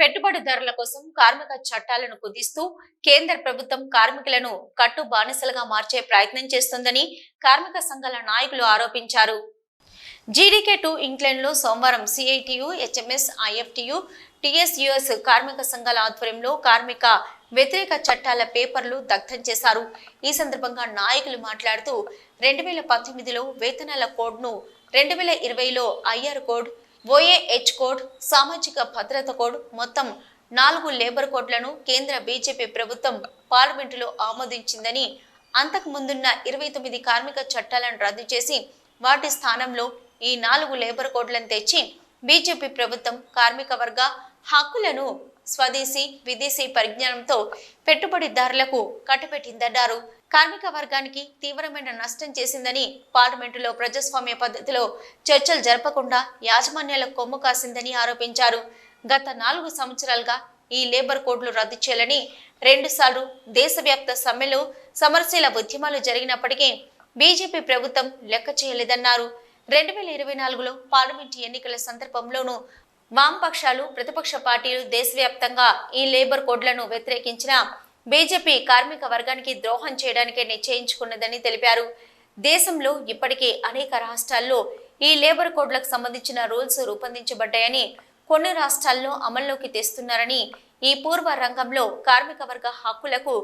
పెట్టుబడిదారుల కోసం కార్మిక చట్టాలను కుదిస్తూ కేంద్ర ప్రభుత్వం కార్మికులను కట్టు బానిసలుగా మార్చే ప్రయత్నం చేస్తుందని కార్మిక సంఘాల నాయకులు ఆరోపించారు. జీడీకే టూ ఇంగ్లాండ్లో సోమవారం సిఐటియు హెచ్ఎంఎస్ ఐఎఫ్టియు టిఎస్యుఎస్ కార్మిక సంఘాల ఆధ్వర్యంలో కార్మిక వ్యతిరేక చట్టాల పేపర్లు దగ్ధం చేశారు. ఈ సందర్భంగా నాయకులు మాట్లాడుతూ రెండు వేల పంతొమ్మిదిలో వేతనాల కోడ్ను రెండు వేల ఇరవైలో ఐఆర్ కోడ్ ఓఏహెచ్ కోడ్ సామాజిక భద్రత కోడ్ మొత్తం నాలుగు లేబర్ కోడ్లను కేంద్ర బీజేపీ ప్రభుత్వం పార్లమెంటులో ఆమోదించిందని అంతకు ముందున్న ఇరవై తొమ్మిది కార్మిక చట్టాలను రద్దు చేసి వాటి స్థానంలో ఈ నాలుగు లేబర్ కోడ్లను తెచ్చి బీజేపీ ప్రభుత్వం కార్మిక వర్గ హక్కులను స్వదేశీ విదేశీ పరిజ్ఞానంతో పెట్టుబడిదారులకు కట్టబెట్టిందన్నారు. కార్మిక వర్గానికి తీవ్రమైన నష్టం చేసిందని పార్లమెంటులో ప్రజాస్వామ్య పద్ధతిలో చర్చలు జరపకుండా యాజమాన్యాల కొమ్ము కాసిందని ఆరోపించారు. గత నాలుగు సంవత్సరాలుగా ఈ లేబర్ కోడ్లు రద్దు చేయాలని రెండుసార్లు దేశవ్యాప్త సమ్మెలు సమరశీల ఉద్యమాలు జరిగినప్పటికీ బీజేపీ ప్రభుత్వం లెక్క చేయలేదన్నారు. రెండు వేల ఇరవై నాలుగులో పార్లమెంట్ ఎన్నికల సందర్భంలోనూ వామపక్షాలు ప్రతిపక్ష పార్టీలు దేశవ్యాప్తంగా ఈ లేబర్ కోడ్లను వ్యతిరేకించిన బీజేపీ కార్మిక వర్గానికి ద్రోహం చేయడానికే నిశ్చయించుకున్నదని తెలిపారు. దేశంలో ఇప్పటికే అనేక రాష్ట్రాల్లో ఈ లేబర్ కోడ్లకు సంబంధించిన రూల్స్ రూపొందించబడ్డాయని కొన్ని రాష్ట్రాల్లో అమల్లోకి తెస్తున్నారని ఈ పూర్వ రంగంలో కార్మిక వర్గ హక్కులకు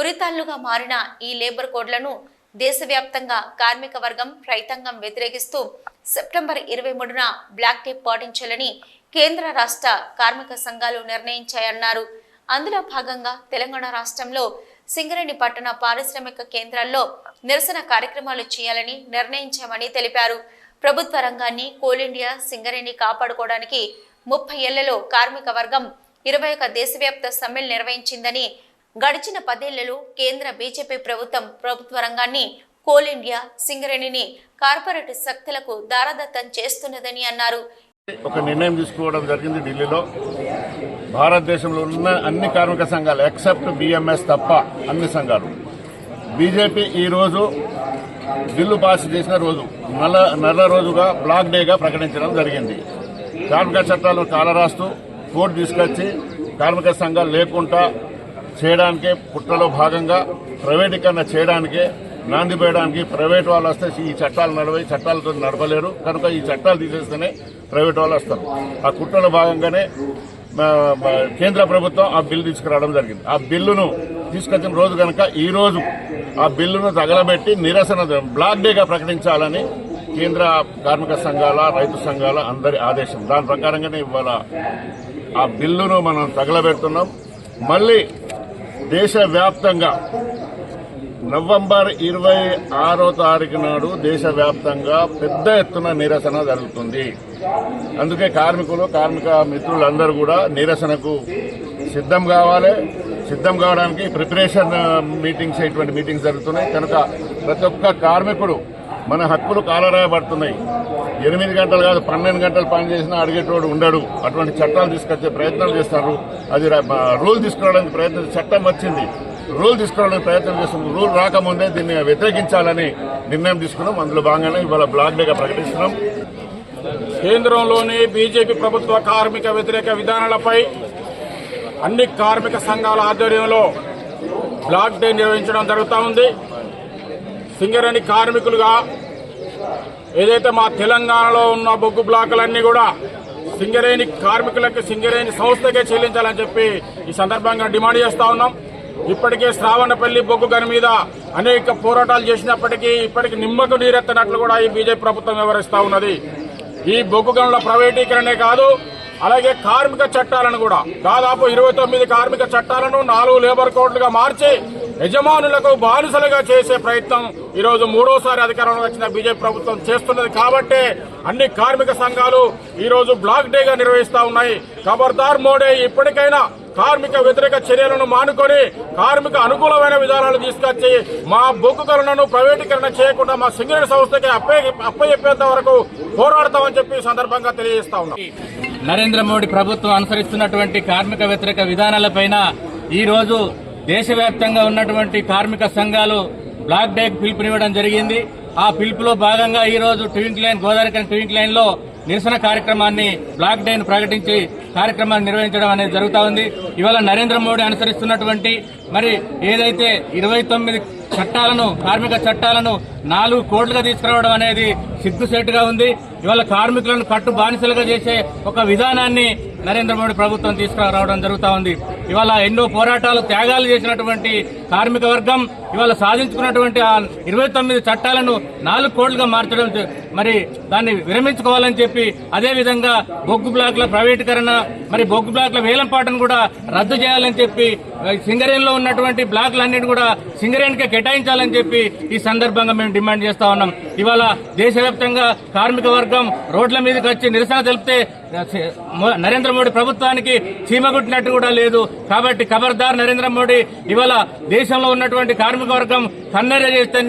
ఉరితాళ్ళుగా మారిన ఈ లేబర్ కోడ్లను దేశవ్యాప్తంగా కార్మిక వర్గం రైతాంగం వ్యతిరేకిస్తూ సెప్టెంబర్ ఇరవై మూడున బ్లాక్ డే పాటించాలని కేంద్ర రాష్ట్ర కార్మిక సంఘాలు నిర్ణయించాయన్నారు. అందులో భాగంగా తెలంగాణ రాష్ట్రంలో సింగరేణి పట్టణ పారిశ్రామిక కేంద్రాల్లో నిరసన కార్యక్రమాలు చేయాలని నిర్ణయించామని తెలిపారు. ప్రభుత్వ రంగాన్ని కోల్ ఇండియా సింగరేణి కాపాడుకోవడానికి ముప్పై ఏళ్ళలో కార్మిక వర్గం ఇరవై ఒక దేశవ్యాప్త సమ్మెలు నిర్వహించిందని గడిచిన పదేళ్ళలో కేంద్ర బీజేపీ ప్రభుత్వం ప్రభుత్వ రంగాన్ని కోల్ ఇండియా సింగరేణిని కార్పొరేట్ శక్తులకు దారాదత్తం చేస్తున్నదని అన్నారు. ఒక నిర్ణయం తీసుకోవడం జరిగింది ఢిల్లీలో. భారతదేశంలో ఉన్న అన్ని కార్మిక సంఘాలు ఎక్సెప్ట్ బిఎంఎస్ తప్ప అన్ని సంఘాలు. బీజేపీ ఈరోజు బిల్లు పాస్ చేసిన రోజు నల్ల నల్ల రోజుగా బ్లాక్ డేగా ప్రకటించడం జరిగింది. కార్మిక చట్టాలను కాలరాస్తూ కోర్టు తీసుకొచ్చి కార్మిక సంఘాలు లేకుండా చేయడానికే పుట్టలో భాగంగా ప్రైవేటీకరణ చేయడానికే నాంది పోయడానికి ప్రైవేట్ వాళ్ళు వస్తే ఈ చట్టాలు నడవై చట్టాలతో నడపలేరు కనుక ఈ చట్టాలు తీసేస్తేనే ప్రైవేట్ వాళ్ళు వస్తారు. ఆ కుట్రలో భాగంగానే కేంద్ర ప్రభుత్వం ఆ బిల్లు తీసుకురావడం జరిగింది. ఆ బిల్లును తీసుకొచ్చిన రోజు కనుక ఈ రోజు ఆ బిల్లును తగలబెట్టి నిరసన బ్లాక్ డేగా ప్రకటించాలని కేంద్ర కార్మిక సంఘాల రైతు సంఘాల అందరి ఆదేశం. దాని ప్రకారంగానే ఇవాళ ఆ బిల్లును మనం తగలబెడుతున్నాం. మళ్ళీ దేశవ్యాప్తంగా నవంబర్ ఇరవై ఆరో తారీఖు నాడు దేశవ్యాప్తంగా పెద్ద ఎత్తున నిరసన జరుగుతుంది. అందుకే కార్మికులు కార్మిక మిత్రులందరూ కూడా నిరసనకు సిద్ధం కావాలి. సిద్ధం కావడానికి ప్రిపరేషన్ మీటింగ్స్ ఇటువంటి మీటింగ్స్ జరుగుతున్నాయి. కనుక ప్రతి ఒక్క కార్మికుడు మన హక్కులు కాలరాయబడుతున్నాయి. ఎనిమిది గంటలు కాదు పన్నెండు గంటలు పని చేసినా అడిగేటోడు ఉండడు. అటువంటి చట్టాలు తీసుకొచ్చే ప్రయత్నాలు చేస్తారు. అది రూల్ తీసుకురావడానికి ప్రయత్నం చట్టం వచ్చింది. రూల్ తీసుకురావడానికి ప్రయత్నం చేస్తుంది. రూల్ రాకముందే దీన్ని వ్యతిరేకించాలని నిర్ణయం తీసుకున్నాం. అందులో భాగంగానే ఇవాళ బ్లాక్ డేగా ప్రకటిస్తున్నాం. కేంద్రంలోని బీజేపీ ప్రభుత్వ కార్మిక వ్యతిరేక విధానాలపై అన్ని కార్మిక సంఘాల ఆధ్వర్యంలో బ్లాక్ డే నిర్వహించడం జరుగుతూ ఉంది. సింగరేణి కార్మికులుగా ఏదైతే మా తెలంగాణలో ఉన్న బొగ్గు బ్లాకులన్నీ కూడా సింగరేణి కార్మికులకు సింగరేణి సంస్థకే చెల్లించాలని చెప్పి ఈ సందర్భంగా డిమాండ్ చేస్తా ఉన్నాం. ఇప్పటికే శ్రావణపల్లి బొగ్గు గని మీద అనేక పోరాటాలు చేసినప్పటికీ ఇప్పటికి నిమ్మకు నీరెత్తనట్లు కూడా ఈ బీజేపీ ప్రభుత్వం వివరిస్తా ఉన్నది. ఈ బొగ్గు గనుల ప్రైవేటీకరణే కాదు అలాగే కార్మిక చట్టాలను కూడా. దాదాపు ఇరవై తొమ్మిది కార్మిక చట్టాలను నాలుగు లేబర్ కోడ్లుగా మార్చి యజమానులకు బానిసలుగా చేసే ప్రయత్నం ఈరోజు మూడోసారి అధికారంలో వచ్చిన బీజేపీ ప్రభుత్వం చేస్తున్నది. కాబట్టే అన్ని కార్మిక సంఘాలు ఈరోజు బ్లాక్ డేగా నిర్వహిస్తా ఉన్నాయి. ఖబర్దార్ మోడీ ఇప్పటికైనా కార్మిక వ్యతిరేక చర్యలను మానుకొని కార్మిక అనుకూలమైన విధానాలు తీసుకొచ్చి మా బొగ్గుకరణను ప్రైవేటీకరణ చేయకుండా మా సింగరేణి సంస్థకి అప్పయ్యేంత వరకు పోరాడతామని చెప్పి సందర్భంగా తెలియజేస్తా ఉన్నాం. నరేంద్ర మోడీ ప్రభుత్వం అనుసరిస్తున్నటువంటి కార్మిక వ్యతిరేక విధానాలపైన ఈ రోజు దేశవ్యాప్తంగా ఉన్నటువంటి కార్మిక సంఘాలు బ్లాక్ డే పిలుపునివ్వడం జరిగింది. ఆ పిలుపులో భాగంగా ఈ రోజు ట్వింక్ లైన్ గోదావరి ట్వింక్ లైన్లో నిరసన కార్యక్రమాన్ని బ్లాక్ డేను ప్రకటించి కార్యక్రమాన్ని నిర్వహించడం అనేది జరుగుతూ ఉంది. ఇవాళ నరేంద్ర మోడీ అనుసరిస్తున్నటువంటి మరి ఏదైతే ఇరవై తొమ్మిది చట్టాలను కార్మిక చట్టాలను నాలుగు కోట్లుగా తీసుకురావడం అనేది సిగ్గుసేటుగా ఉంది. ఇవాళ కార్మికులను కట్టు బానిసలుగా చేసే ఒక విధానాన్ని నరేంద్ర మోడీ ప్రభుత్వం తీసుకురావడం జరుగుతూ ఉంది. ఇవాళ ఎన్నో పోరాటాలు త్యాగాలు చేసినటువంటి కార్మిక వర్గం ఇవాళ సాధించుకున్నటువంటి ఆ ఇరవై తొమ్మిది చట్టాలను నాలుగు కోట్లుగా మార్చడం మరి దాన్ని విరమించుకోవాలని చెప్పి అదేవిధంగా బొగ్గు బ్లాక్ల ప్రైవేటీకరణ మరి బొగ్గు బ్లాక్ల వేలంపాటను కూడా రద్దు చేయాలని చెప్పి సింగరేణిలో ఉన్నటువంటి బ్లాక్లన్నింటినీ కూడా సింగరేణికే కేటాయించాలని చెప్పి ఈ సందర్భంగా మేము డిమాండ్ చేస్తా ఉన్నాం. ఇవాళ దేశవ్యాప్తంగా కార్మిక వర్గం రోడ్ల మీదకి వచ్చి నిరసన తెలిపితే నరేంద్ర మోడీ ప్రభుత్వానికి చీమగుట్టినట్టు కూడా లేదు. కాబట్టి ఖబర్దార్ నరేంద్ర మోడీ ఇవాళ దేశంలో ఉన్నటువంటి కార్మిక వర్గం కన్నెర చేస్తే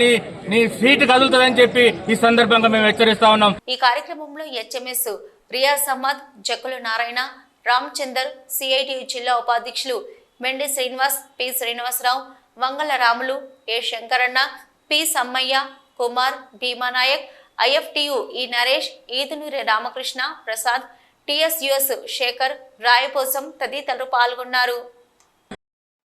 నీ సీటు కదులుతుందని చెప్పి ఈ సందర్భంగా మేము హెచ్చరిస్తా ఉన్నాం. ఈ కార్యక్రమంలో హెచ్ఎంఎస్ ప్రియా సమ్మద్ జక్కుల నారాయణ రామచందర్ సిఐటి జిల్లా ఉపాధ్యక్షులు Mendi Srinivas P Srinivasarao Mangala Ramulu A Shankaranna P Sammaiah Kumar Bheemanayak IFTU E Naresh Edunuri Ramakrishna Prasad టిఎస్యుఎస్ Shekhar రాయపోసం తదితరులు పాల్గొన్నారు.